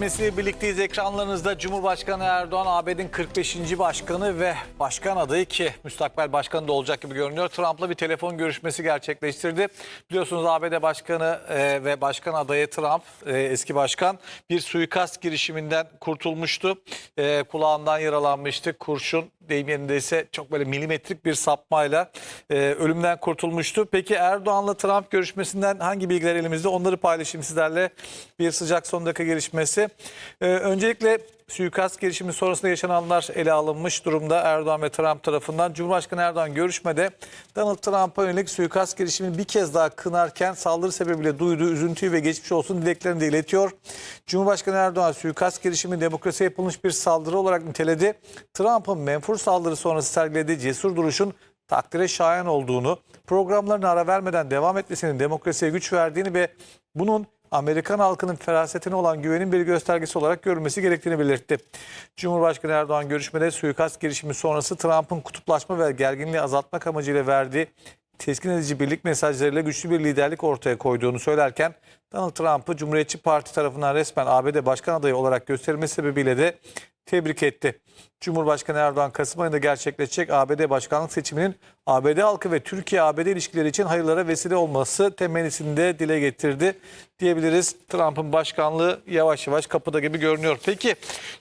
gelişmesiyle birlikteyiz ekranlarınızda. Cumhurbaşkanı Erdoğan ABD'nin 45. başkanı ve başkan adayı ki müstakbel başkanı da olacak gibi görünüyor. Trump'la bir telefon görüşmesi gerçekleştirdi. Biliyorsunuz ABD başkanı e, ve başkan adayı Trump e, eski başkan bir suikast girişiminden kurtulmuştu. E, kulağından yaralanmıştı. Kurşun deyim yerinde ise çok böyle milimetrik bir sapmayla e, ölümden kurtulmuştu. Peki Erdoğan'la Trump görüşmesinden hangi bilgiler elimizde onları paylaşayım sizlerle. Bir sıcak son dakika gelişmesi. E, öncelikle suikast girişimi sonrasında yaşananlar ele alınmış durumda Erdoğan ve Trump tarafından. Cumhurbaşkanı Erdoğan görüşmede Donald Trump'a yönelik suikast girişimini bir kez daha kınarken saldırı sebebiyle duyduğu üzüntüyü ve geçmiş olsun dileklerini de iletiyor. Cumhurbaşkanı Erdoğan suikast girişimi demokrasiye yapılmış bir saldırı olarak niteledi. Trump'ın menfur saldırı sonrası sergilediği cesur duruşun takdire şayan olduğunu, programlarına ara vermeden devam etmesinin demokrasiye güç verdiğini ve bunun Amerikan halkının ferasetine olan güvenin bir göstergesi olarak görülmesi gerektiğini belirtti. Cumhurbaşkanı Erdoğan görüşmede suikast girişimi sonrası Trump'ın kutuplaşma ve gerginliği azaltmak amacıyla verdiği teskin edici birlik mesajlarıyla güçlü bir liderlik ortaya koyduğunu söylerken Donald Trump'ı Cumhuriyetçi Parti tarafından resmen ABD Başkan adayı olarak gösterilmesi sebebiyle de tebrik etti. Cumhurbaşkanı Erdoğan Kasım ayında gerçekleşecek ABD başkanlık seçiminin ABD halkı ve Türkiye-ABD ilişkileri için hayırlara vesile olması temennisini dile getirdi diyebiliriz. Trump'ın başkanlığı yavaş yavaş kapıda gibi görünüyor. Peki